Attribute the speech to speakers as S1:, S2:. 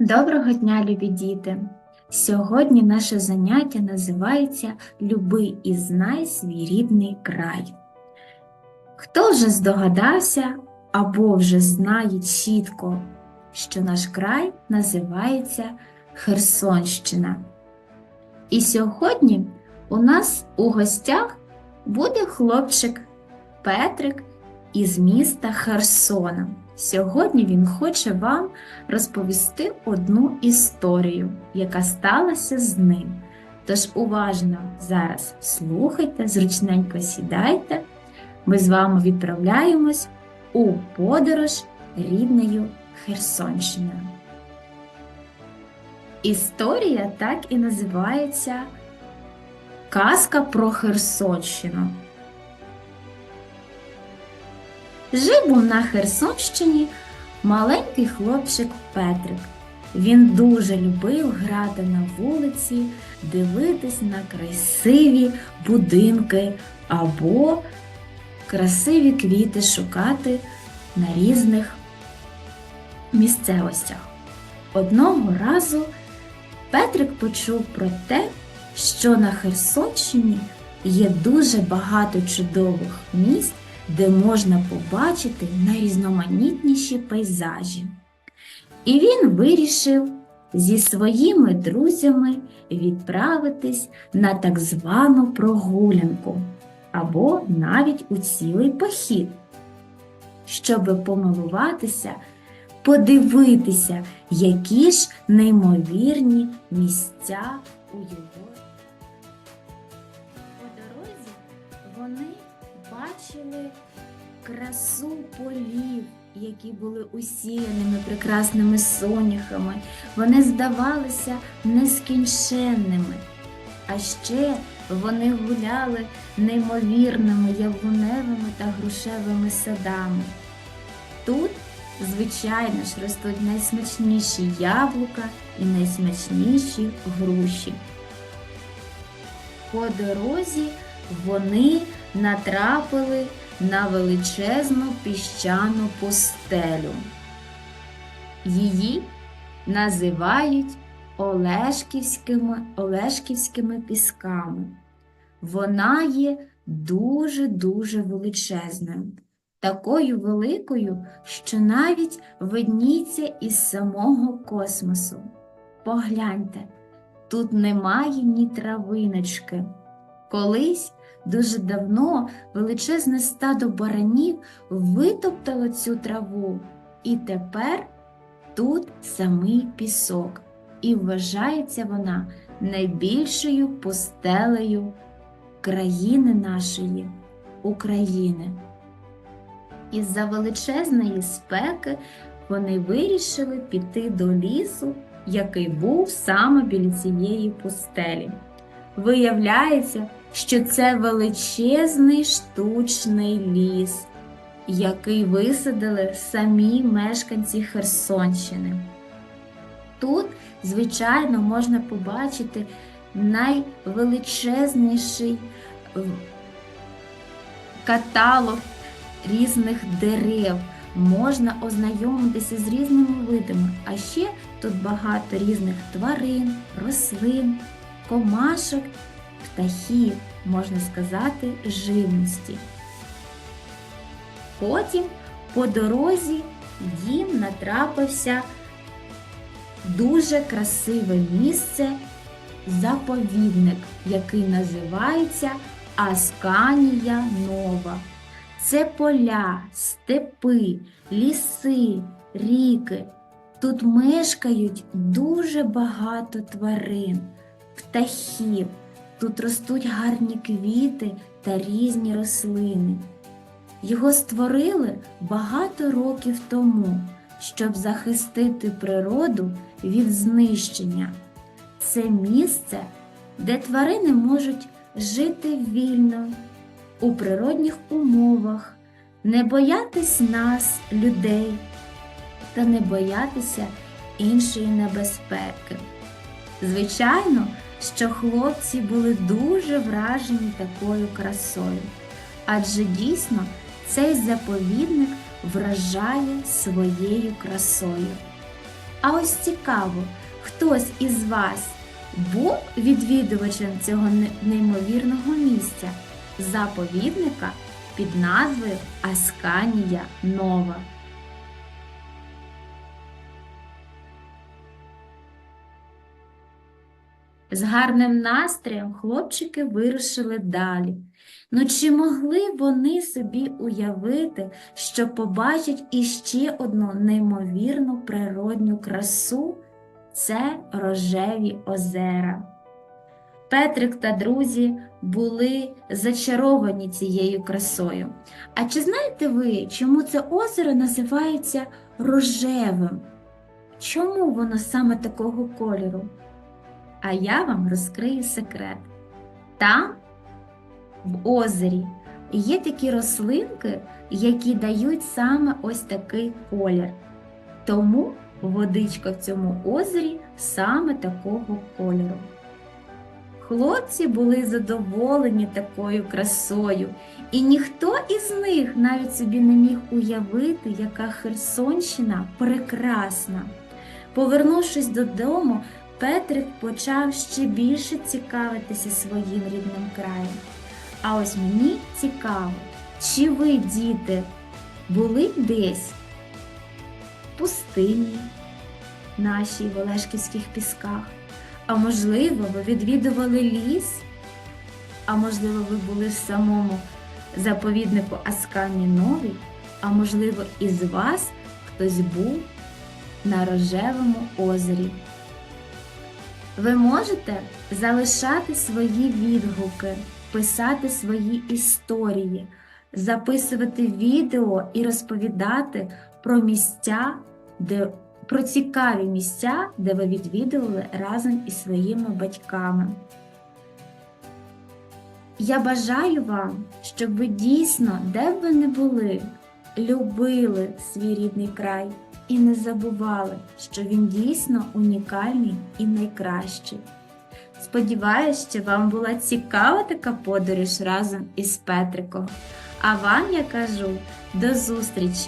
S1: Доброго дня, любі діти! Сьогодні наше заняття називається Люби і знай свій рідний край. Хто вже здогадався або вже знає чітко, що наш край називається Херсонщина. І сьогодні у нас у гостях буде хлопчик Петрик із міста Херсона. Сьогодні він хоче вам розповісти одну історію, яка сталася з ним. Тож уважно зараз слухайте, зручненько сідайте. Ми з вами відправляємось у подорож рідною Херсонщиною. Історія так і називається Казка про Херсонщину. Жив на Херсонщині маленький хлопчик Петрик. Він дуже любив грати на вулиці, дивитись на красиві будинки або красиві квіти шукати на різних місцевостях. Одного разу Петрик почув про те, що на Херсонщині є дуже багато чудових місць, де можна побачити найрізноманітніші пейзажі. І він вирішив зі своїми друзями відправитись на так звану прогулянку або навіть у цілий похід, щоб помилуватися, подивитися, які ж неймовірні місця у його. Бачили красу полів, які були усіяними прекрасними соняхами. Вони здавалися нескінченними. А ще вони гуляли неймовірними яблуневими та грушевими садами. Тут, звичайно ж, ростуть найсмачніші яблука і найсмачніші груші. По дорозі вони натрапили на величезну піщану пустелю. Її називають Олешківськими, Олешківськими пісками. Вона є дуже-дуже величезною, такою великою, що навіть видніться із самого космосу. Погляньте, тут немає ні травиночки. Колись Дуже давно величезне стадо баранів витоптало цю траву, і тепер тут самий пісок, і вважається вона найбільшою пустелею країни нашої України. Із-за величезної спеки вони вирішили піти до лісу, який був саме біля цієї пустелі. Виявляється, що це величезний штучний ліс, який висадили самі мешканці Херсонщини. Тут, звичайно, можна побачити найвеличезніший каталог різних дерев. Можна ознайомитися з різними видами, а ще тут багато різних тварин, рослин, комашок птахів, можна сказати, живності. Потім по дорозі їм натрапився дуже красиве місце, заповідник, який називається Асканія Нова. Це поля, степи, ліси, ріки. Тут мешкають дуже багато тварин, птахів. Тут ростуть гарні квіти та різні рослини. Його створили багато років тому, щоб захистити природу від знищення. Це місце, де тварини можуть жити вільно, у природних умовах, не боятись нас, людей, та не боятися іншої небезпеки. Звичайно, що хлопці були дуже вражені такою красою, адже дійсно цей заповідник вражає своєю красою. А ось цікаво, хтось із вас був відвідувачем цього неймовірного місця, заповідника під назвою Асканія Нова. З гарним настроєм хлопчики вирушили далі. Ну чи могли вони собі уявити, що побачать іще одну неймовірну природню красу? Це рожеві озера. Петрик та друзі були зачаровані цією красою. А чи знаєте ви, чому це озеро називається рожевим? Чому воно саме такого кольору? А я вам розкрию секрет. Там, в озері, є такі рослинки, які дають саме ось такий колір. Тому водичка в цьому озері саме такого кольору. Хлопці були задоволені такою красою, і ніхто із них навіть собі не міг уявити, яка Херсонщина прекрасна. Повернувшись додому, Петрик почав ще більше цікавитися своїм рідним краєм. А ось мені цікаво, чи ви, діти, були десь в пустині, нашій в Олешківських пісках? А можливо, ви відвідували ліс? А можливо, ви були в самому заповіднику Аскані Новій? А можливо, із вас хтось був на рожевому озері? Ви можете залишати свої відгуки, писати свої історії, записувати відео і розповідати про місця, де про цікаві місця, де ви відвідували разом із своїми батьками. Я бажаю вам, щоб ви дійсно, де б ви не були, любили свій рідний край і не забували, що він дійсно унікальний і найкращий. Сподіваюсь, що вам була цікава така подорож разом із Петриком. А вам я кажу до зустрічі!